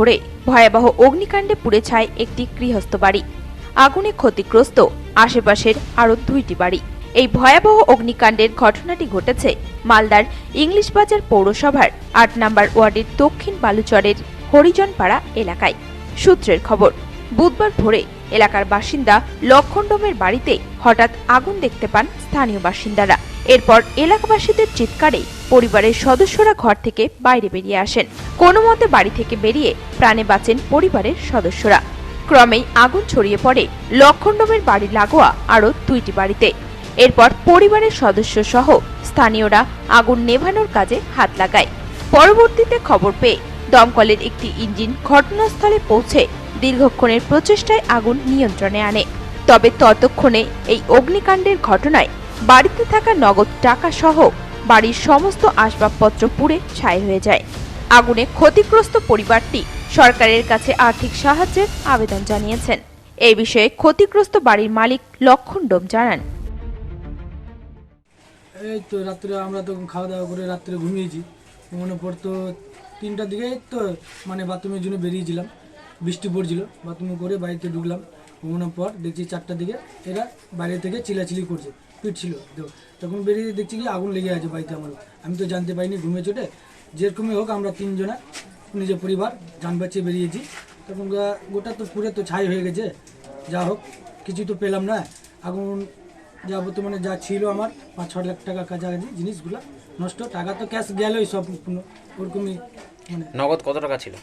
ভোরে ভয়াবহ অগ্নিকাণ্ডে পুড়ে ছায় একটি গৃহস্থ বাড়ি। আগুনে ক্ষতিগ্রস্ত আশেপাশের আরও দুইটি বাড়ি। এই ভয়াবহ অগ্নিকাণ্ডের ঘটনাটি ঘটেছে মালদার ইংলিশ বাজার পৌরসভার আট নম্বর ওয়ার্ডের দক্ষিণ বালুচরের হরিজনপাড়া এলাকায়। সূত্রের খবর, বুধবার ভোরে এলাকার বাসিন্দা লক্ষণডোমের বাড়িতে হঠাৎ আগুন দেখতে পান স্থানীয় বাসিন্দারা। এরপর এলাকাবাসীদের চিৎকারে পরিবারের সদস্যরা ঘর থেকে বাইরে বেরিয়ে আসেন। কোনো মতে বাড়ি থেকে বেরিয়ে প্রাণে বাঁচেন পরিবারের সদস্যরা। ক্রমেই আগুন ছড়িয়ে পড়ে লক্ষণডোমের বাড়ি লাগোয়া আরও দুইটি বাড়িতে। এরপর পরিবারের সদস্য সহ স্থানীয়রা আগুন নেভানোর কাজে হাত লাগায়। পরবর্তীতে খবর পেয়ে দমকলের একটি ইঞ্জিন ঘটনাস্থলে পৌঁছে দীর্ঘক্ষণের প্রচেষ্টায় আগুন নিয়ন্ত্রণে আনে। তবে ততক্ষণে এই অগ্নিকাণ্ডের ঘটনায় বাড়িতে থাকা নগদ টাকা সহ বাড়ির সমস্ত আসবাবপত্র পুড়ে ছাই হয়ে যায়। আগুনে ক্ষতিগ্রস্ত পরিবারটি সরকারের কাছে আর্থিক সাহায্যের আবেদন জানিয়েছেন। এই বিষয়ে ক্ষতিগ্রস্ত বাড়ির মালিক লক্ষণ ডোম জানান। এই তো রাত্রে আমরা তো খাওয়া দাওয়া করে রাত্রে ঘুমিয়েছি। মনে পর তো তিনটার দিকে তো মানে বাথরুমের জন্য বেরিয়েছিলাম। বৃষ্টি পড়ছিল, বাথরুমে করে বাড়িতে ঢুকলাম, ঘুমানোর পর দেখছি চারটার দিকে এরা বাইরে থেকে চিলাচিলি করছে পিটছিল তো তখন বেরিয়ে দেখছি কি আগুন লেগে আছে বাড়িতে আমার। আমি তো জানতে পারিনি ঘুমে চোটে। যেরকমই হোক, আমরা তিনজনা, নিজের পরিবার, যান বাঁচিয়ে বেরিয়েছি। তখন গোটা তো পুরে তো ছাই হয়ে গেছে। যা হোক কিছু তো পেলাম না। আগুন যা বর্তমানে যা ছিল আমার পাঁচ ছ লাখ টাকা কাছাকাছি জিনিসগুলো নষ্ট। টাকা তো ক্যাশ গেলই সব। ওরকমই নগদ কত টাকা ছিল?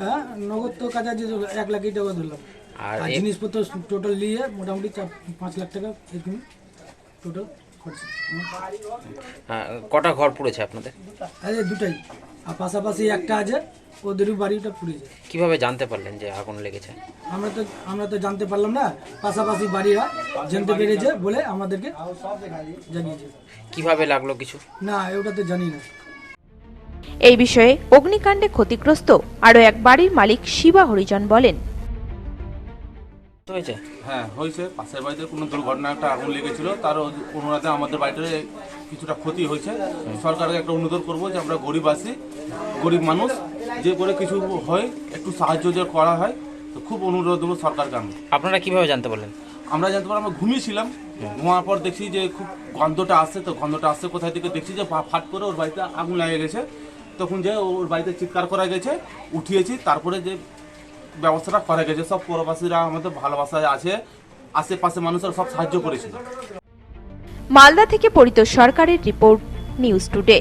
হ্যাঁ নগদ তো কাছাকাছি এক লাখই টাকা ধরলাম। আর জিনিসপত্র টোটাল নিয়ে মোটামুটি পাঁচ লাখ টাকা এরকম টোটাল খরচা। কটা ঘর পুড়েছে আপনাদের? আরে দুটাই। আর পাশাপাশি একটা আছে ওদেরও বাড়িটা পুড়ে যায় কীভাবে জানতে পারলেন যে আগুন লেগেছে? আমরা তো আমরা তো জানতে পারলাম না পাশাপাশি বাড়িরা জানতে পেরেছে বলে আমাদেরকে জানিয়েছে। কীভাবে লাগল কিছু? না ওটা তো জানি না। এই বিষয়ে অগ্নিকাণ্ডে ক্ষতিগ্রস্ত আরও এক বাড়ির মালিক শিবা হরিজন বলেন। হয়েছে? হ্যাঁ হয়েছে। পাশের বাড়িতে কোনো দুর্ঘটনা একটা আগুন লেগেছিল। তার অনুরাধে আমাদের বাড়িতে কিছুটা ক্ষতি হয়েছে। সরকারকে একটা অনুরোধ করব যে আমরা গরিব আছি গরিব মানুষ যে করে কিছু হয় একটু সাহায্য যে করা হয় তো খুব অনুরোধ দেবো সরকারকে আমি আপনারা কীভাবে জানতে পারলেন? আমরা জানতে পারি আমরা ঘুমিয়েছিলাম। ঘুমার পর দেখছি যে খুব গন্ধটা আসছে তো গন্ধটা আসছে কোথায় থেকে দেখছি যে ফাট করে ওর বাড়িতে আগুন লেগে গেছে। তখন যে ওর বাড়িতে চিৎকার করা গেছে, উঠিয়েছি, তারপরে যে ব্যবস্থাটা করা গেছে, সব পরবাসীরা আমাদের ভালোবাসায় আছে আশেপাশে মানুষের সব সাহায্য করেছিল। মালদা থেকে পরিত সরকারের রিপোর্ট, নিউজ টুডে।